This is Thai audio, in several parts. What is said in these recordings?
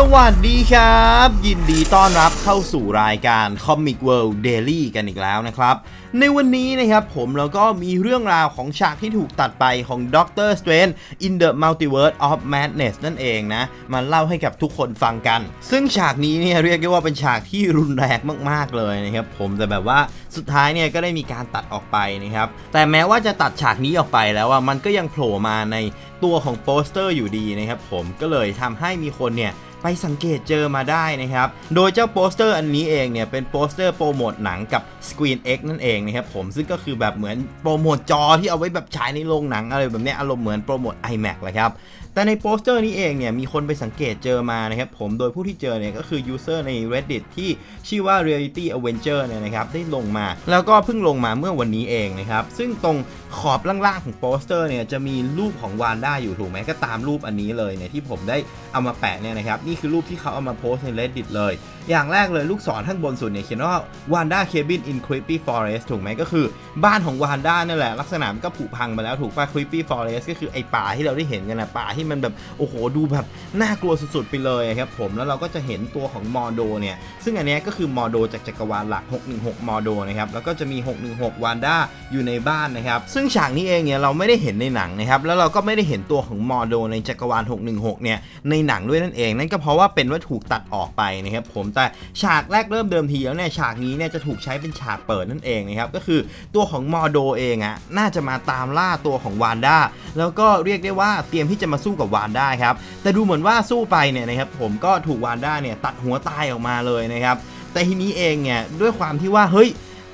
สวัสดีครับ ยินดีต้อนรับเข้าสู่รายการ Comic World Daily กันอีกแล้วนะครับ ในวันนี้นะครับผมแล้วก็มีเรื่องราวของฉากที่ถูกตัดไปของ Doctor Strange in the Multiverse of Madness นั่นเองนะ มาเล่าให้กับทุกคนฟังกัน ซึ่งฉากนี้เนี่ยเรียกได้ว่าเป็นฉากที่รุนแรงมากๆเลยนะครับผมแต่แบบว่าสุดท้ายเนี่ยก็ได้มีการตัดออกไปนะครับแต่แม้ว่าจะตัดฉากนี้ออกไปแล้วว่ามันก็ยังโผล่มาในตัวของโปสเตอร์อยู่ดีนะครับผมก็เลยทำให้มีคนเนี่ยไปไปสังเกตเจอมาได้นะครับ โดยเจ้าโปสเตอร์อันนี้เองเนี่ยเป็นโปสเตอร์โปรโมทหนังกับ Screen X นั่นเองนะครับผมซึ่งก็คือแบบเหมือนโปรโมทจอที่เอาไว้แบบฉายในโรงหนังอะไรแบบนี้อารมณ์เหมือนโปรโมท iMac เลยครับ แต่ในโปสเตอร์นี้เองเนี่ยมีคนไปสังเกตเจอมานะครับผมโดยผู้ที่เจอเนี่ยก็คือ user ใน Reddit ที่ชื่อว่า Reality Avenger เนี่ยนะครับได้ลงมา แล้วก็เพิ่งลงมาเมื่อวันนี้เองนะครับซึ่งตรงขอบล่างๆของโปสเตอร์เนี่ยจะมีรูปของวานด้าอยู่ถูกไหมก็ตามรูปอันนี้เลยเนี่ยที่ผมได้เอามาแปะเนี่ยนะครับนี่คือรูปที่เขาเอามาโพสใน Reddit เลย อย่างแรกเลยลูกศรข้างบนสุดเนี่ยเขียนว่า Wanda Cabin in Creepy Forest ถูกไหมก็คือบ้านของวานด้านั่นแหละลักษณะมันก็ผุพังไปแล้วถูกป่ะ Creepy Forest ก็คือไอป่าที่เราได้เห็นกันนะป่าที่มันแบบโอ้โหดูแบบน่ากลัวสุดๆไปเลยครับผมแล้วเราก็จะเห็นตัวของมอโดเนี่ยซึ่งอันนี้ก็คือมอโดจากจักรวาลหลัก 616 มอโดนะครับแล้วก็จะมี 616 วานด้าอยู่ในบ้านนะครับซึ่งฉากนี้เองเนี่ยเราไม่ได้เห็นในหนังนะครับแล้วเราก็ไม่ได้เห็นตัวของมอโดในจักรวาล 616 เนี่ยในหนังด้วยนั่นเอง นั่นก็เพราะว่าเป็นว่าถูกตัดออกไปนะครับผมแต่ฉากแรกเริ่มเดิมทีแล้วเนี่ยฉากนี้เนี่ยจะถูกใช้เป็นฉากเปิดนั่นเองนะครับก็คือตัวของมอโดเองอะน่าจะมาตามล่าตัวของวานด้า แล้วก็เรียกได้ว่าเตรียมที่จะมาสู้กับวานได้ครับ แต่ดูเหมือนว่าสู้ไปเนี่ยนะครับผมก็ถูกวานได้เนี่ยตัดหัวตายออกมาเลยนะครับ แต่ทีนี้เองเนี่ยด้วยความที่ว่าเฮ้ย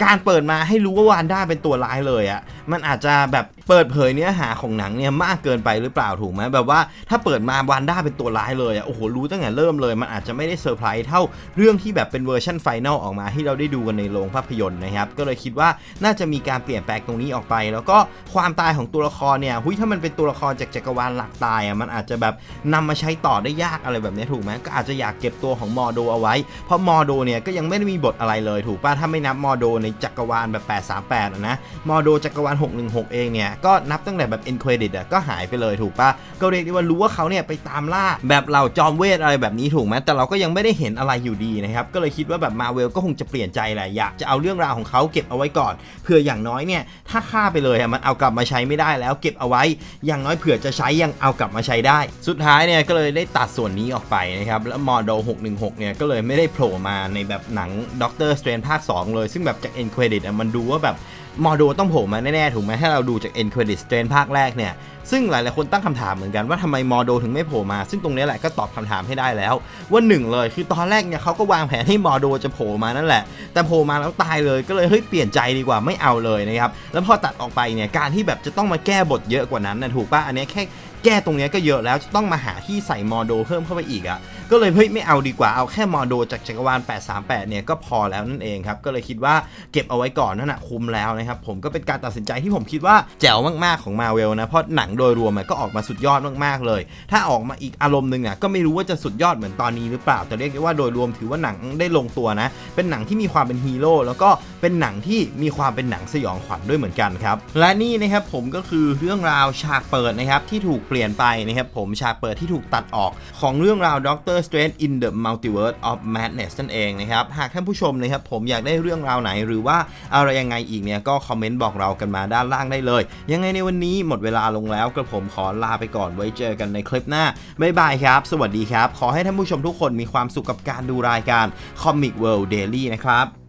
การเปิดมาให้รู้ว่าวานด้าเป็นตัวร้ายเลยอะ่ะ มันอาจจะแบบเปิดเผยเนื้อหาของหนังเนี่ยมากเกินไปหรือเปล่าถูกไหมแบบว่าถ้าเปิดมาวานด้าเป็นตัวร้ายเลยอะ่ะโอ้โหรู้ตั้งแต่เริ่มเลย มันอาจจะไม่ได้เซอร์ไพรส์เท่าเรื่องที่แบบเป็นเวอร์ชันไฟแนลออกมาที่เราได้ดูกันในโรงภาพยนตร์นะครับก็เลยคิดว่าน่าจะมีการเปลี่ยนแปลงตรงนี้ออกไป แล้วก็ความตายของตัวละครเนี่ยหุยถ้ามันเป็นตัวละครจากจักรวาลหลักตายอะมันอาจจะแบบนำมาใช้ต่อได้ยากอะไรแบบนี้ถูกไหมก็อาจจะอยากเก็บตัวของมอโดเอาไว้ เพราะมอโดเนี่ยก็ยังไม่ได้มีบทอะไรเลยถูกป่ะถ้าไม่นับมอโดในจักรวาลแบบ 838นะมอโดจักรวาล 616 เองเนี่ยก็นับตั้งแต่แบบ end credit อะก็หายไปเลยถูกปะก็เรียกได้ว่ารู้ว่าเขาเนี่ยไปตามล่าแบบเหล่าจอมเวทอะไรแบบนี้ถูกไหมแต่เราก็ยังไม่ได้เห็นอะไรอยู่ดีนะครับก็เลยคิดว่าแบบมาเวลก็คงจะเปลี่ยนใจแหละอยากจะเอาเรื่องราวของเขาเก็บเอาไว้ก่อนเพื่ออย่างน้อยเนี่ยถ้าฆ่าไปเลยอะมันเอากลับมาใช้ไม่ได้แล้วเก็บเอาไว้ อย่างน้อยเผื่อจะใช้ยังเอากลับมาใช้ได้ สุดท้ายเนี่ยก็เลยได้ตัดส่วนนี้ออกไปนะครับแล้วมอโด616เนี่ยก็เลยไม่ได้โผล่มาในแบบหนังด็อกเตอร์สเตรนภาค2เลย ซึ่งแบบจาก end credit อะมันดูว่าแบบ มอโดต้องโผล่มาแน่ๆถูกไหมถ้าเราดูจาก end credit สเตรนภาคแรกเนี่ย ซึ่งหลายๆคนตั้งคำถามเหมือนกันว่าทำไมมอโดถึงไม่โผล่มา ซึ่งตรงนี้แหละก็ตอบคำถามให้ได้แล้ว ว่าหนึ่งเลยคือตอนแรกเนี่ยเขาก็วางแผนให้มอโดจะโผล่มานั่นแหละ แต่โผล่มาแล้วตายเลยก็เลยเฮ้ยเปลี่ยนใจดีกว่าไม่เอาเลยนะครับ แล้วพอตัดออกไปเนี่ยการที่แบบจะต้องมาแก้บทเยอะกว่านั้นนะถูกป่ะอันนี้แค่แก้ตรงนี้ก็เยอะแล้วจะต้องมาหาที่ใส่มอโดเพิ่มเข้าไปอีกอะ่ะก็เลยเฮ้ยไม่เอาดีกว่าเอาแค่มอโดจากจักรวาล838เนี่ยก็พอแล้วนั่นเองครับก็เลยคิดว่าเก็บเอาไว้ก่อนนั่นแหะคุ้มแล้วนะครับผมก็เป็นการตัดสินใจที่ผมคิดว่าแจ๋วมากๆของมาเวลนะเพราะหนังโดยรวมก็ออกมาสุดยอดมากๆเลย ถ้าออกมาอีกอารมณ์หนึ่งอะก็ไม่รู้ว่าจะสุดยอดเหมือนตอนนี้หรือเปล่าแต่เรียกได้ว่าโดยรวมถือว่าหนังได้ลงตัวนะ เป็นหนังที่มีความเป็นฮีโร่แล้วก็เป็นหนังที่มีความเป็นหนังสยองขวัญด้วยเหมือนกันครับและนี่นะครับผมก็คือเรื่องราวฉากเปิดนะครับที่ถูกเปลี่ยนไปนะครับผมฉากเปิดที่ถูกตัดออกของเรื่องราว Doctor Strange in the Multiverse of Madness นั่นเองนะครับหากท่านผู้ชมนะครับผมอยากได้เรื่องราวไหนหรือว่าอะไรยังไงอีกเนี่ยก็คอมเมนต์บอกเรากันมาด้านล่างได้เลย ยังไงในวันนี้หมดเวลาลงแล้วกระผมขอลาไปก่อนไว้เจอกันในคลิปหน้าบ๊ายบายครับ สวัสดีครับ ขอให้ท่านผู้ชมทุกคนมีความสุขกับการดูรายการ Comic World Daily นะครับ